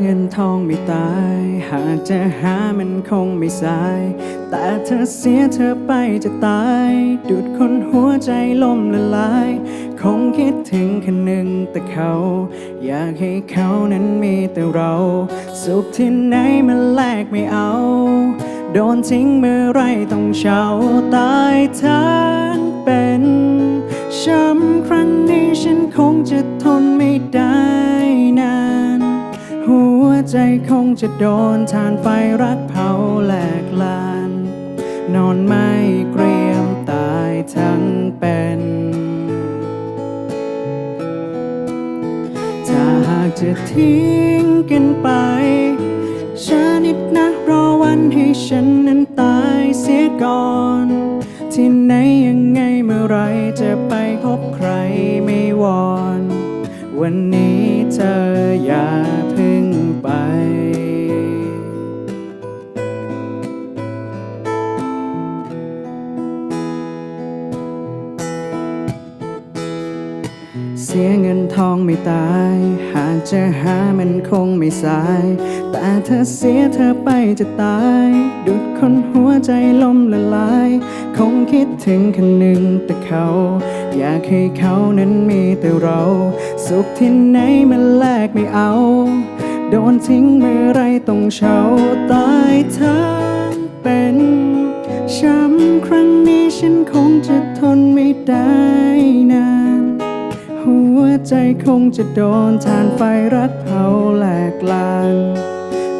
เงินทองไม่ตาย หากจะหามันคงไม่สาย แต่เธอเสียเธอไปจะตายดุดคนหัวใจล่มละลาย คงคิดถึงคนหนึ่งแต่เขา อยากให้เขานั้นมีแต่เรา สุขที่ไหนมันแลกไม่เอา โดนทิ้งเมื่อไรต้องเช่าตายทั้งเป็นช้ำครั้งนี้ฉันคง ใจคงจะโดนทานไฟรักเผาแหลกลาน นอนไม่เกรียมตายทั้งเป็น ถ้าหากจะทิ้งกันไปช้านิดนะรอวันให้ฉันนั้นตายเสียก่อน ที่ไหนยังไงเมื่อไรจะไปพบใครไม่วอน วันนี้ สียเงินทองไม่ตาย หากจะหามันคงไม่สาย แต่เธอเสียเธอไปจะตาย ดุดคนหัวใจล่มละลาย คงคิดถึงคนหนึ่งแต่เขา อยากให้เขานั้นมีแต่เรา สุขที่ไหนมันแลกไม่เอา โดนทิ้งเมื่อไรต้องเช่าตายทั้งเป็นช้ำครั้งนี้ฉันคงจะทนไม่ได้นาน หัวใจคงจะโดนทานไฟรักเผาแหลกลาน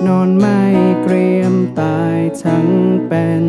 นอนไม่เกรียมตายทั้งเป็น